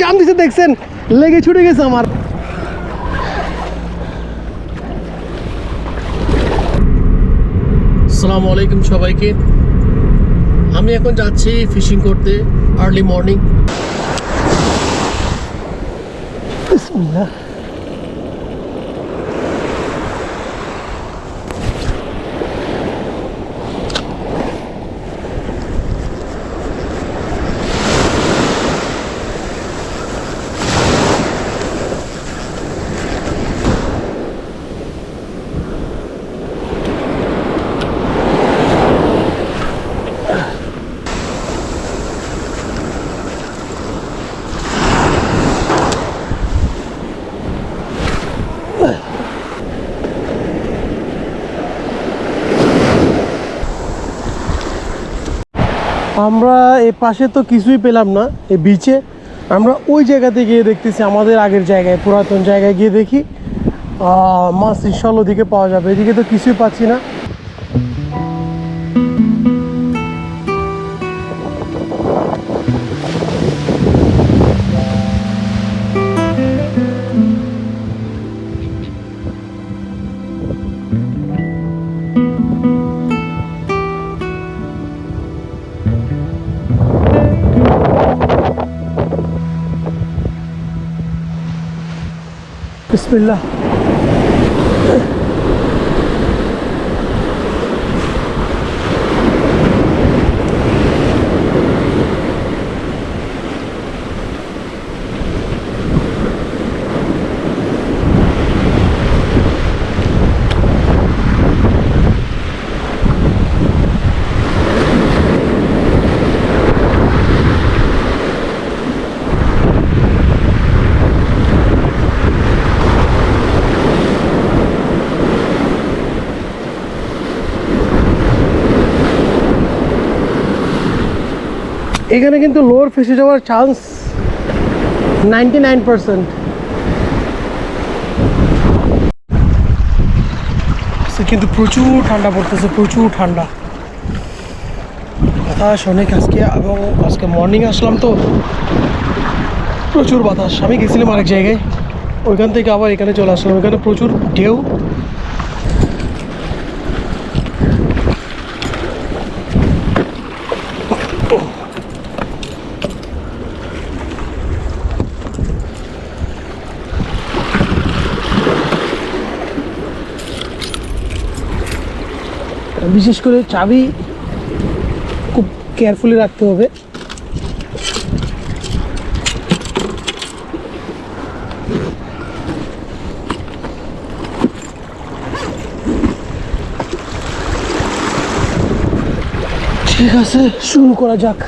জাম দিছে দেখছেন? লেগে ছুটে গেছে আমার। আসসালামু আলাইকুম সবাইকে। আমি এখন যাচ্ছি ফিশিং করতে আর্লি মর্নিং বিসমিল্লাহ। আমরা এ পাশে তো কিছুই পেলাম না এই বিচে আমরা ওই জায়গাতে গিয়ে দেখতেছি, আমাদের আগের জায়গায়, পুরাতন জায়গায় গিয়ে দেখি। মাছ ইনশাল্লাহ ওদিকে পাওয়া যাবে। এদিকে তো কিছুই পাচ্ছি না। বিসমিল্লাহ। এখানে কিন্তু লোয়ার ফেসে যাওয়ার চান্স নাইনটি নাইন কিন্তু প্রচুর ঠান্ডা পড়তেছে, প্রচুর ঠান্ডা। বাতাস অনেক আজকে, এবং আজকে মর্নিং আসলাম তো। প্রচুর বাতাস। আমি গেছিলাম আরেক জায়গায়। ওইখান থেকে আবার এখানে চলে আসলাম। ওইখানে প্রচুর ঢেউ। বিশেষ করে চাবি খুব কেয়ারফুলি রাখতে হবে ঠিক আছে শুরু করা যাক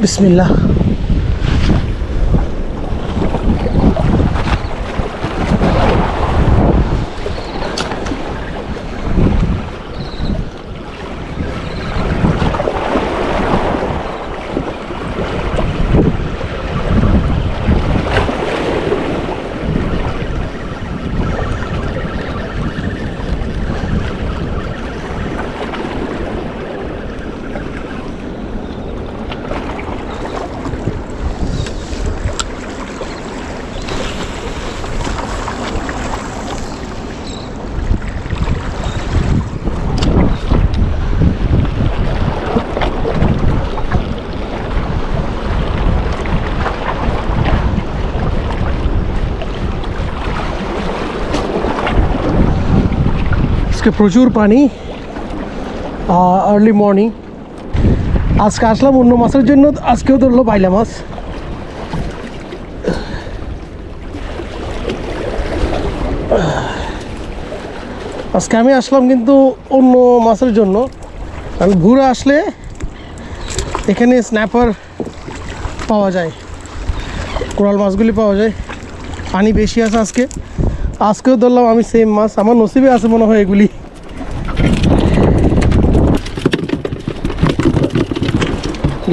বিসমিল্লাহ আজকে প্রচুর পানি আর্লি মর্নিং আজকে আসলাম অন্য মাছের জন্য, আজকেও ধরলো বাইলা মাছ। আজকে আমি আসলাম কিন্তু অন্য মাছের জন্য। আমি ঘুরে আসলে এখানে স্ন্যাপার পাওয়া যায়। কোরাল মাছগুলি পাওয়া যায়। পানি বেশি আছে আজকে। আজকেও ধরলাম আমি সেম মাছ। আমার নসিবে আছে মনে হয় এগুলি।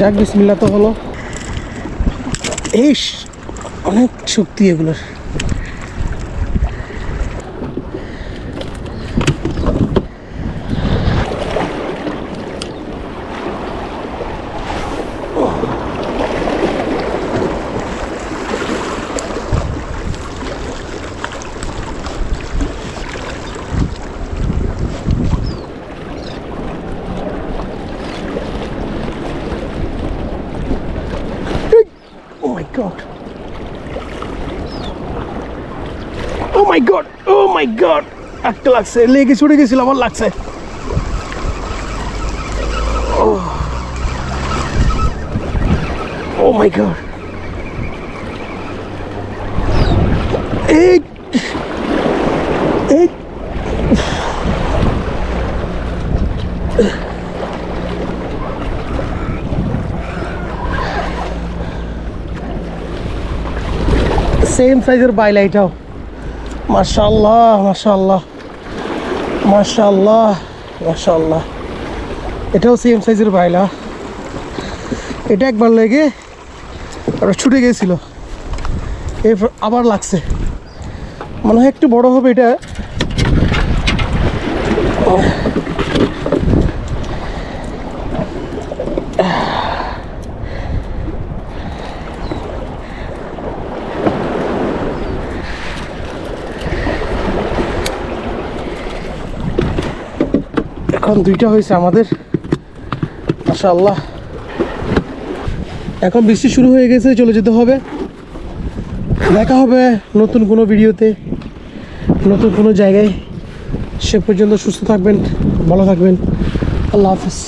যাক বিসমিল্লা তো হলো। এই অনেক শক্তি এগুলোর। god. Oh my god oh my god একটা লাগছে, লেগে ছুটে গেছিল আমার লাগছে। ও মাই গড এই এই সেম সাইজের বাইলা এটাও। মাশাল্লাহ মাশাল্লাহ মাশাল্লাহ মাশাল্লাহ এটাও সেম সাইজের বাইলা এটা একবার লেগে ওটা ছুটে গিয়েছিল এরপর আবার লাগছে। মনে হয় একটু বড় হবে এটা। এখন দুইটা হয়েছে আমাদের। মাশাআল্লাহ। এখন বৃষ্টি শুরু হয়ে গেছে, চলে যেতে হবে। দেখা হবে নতুন কোনো ভিডিওতে, নতুন কোনো জায়গায়। সে পর্যন্ত সুস্থ থাকবেন, ভালো থাকবেন। আল্লাহ হাফিজ।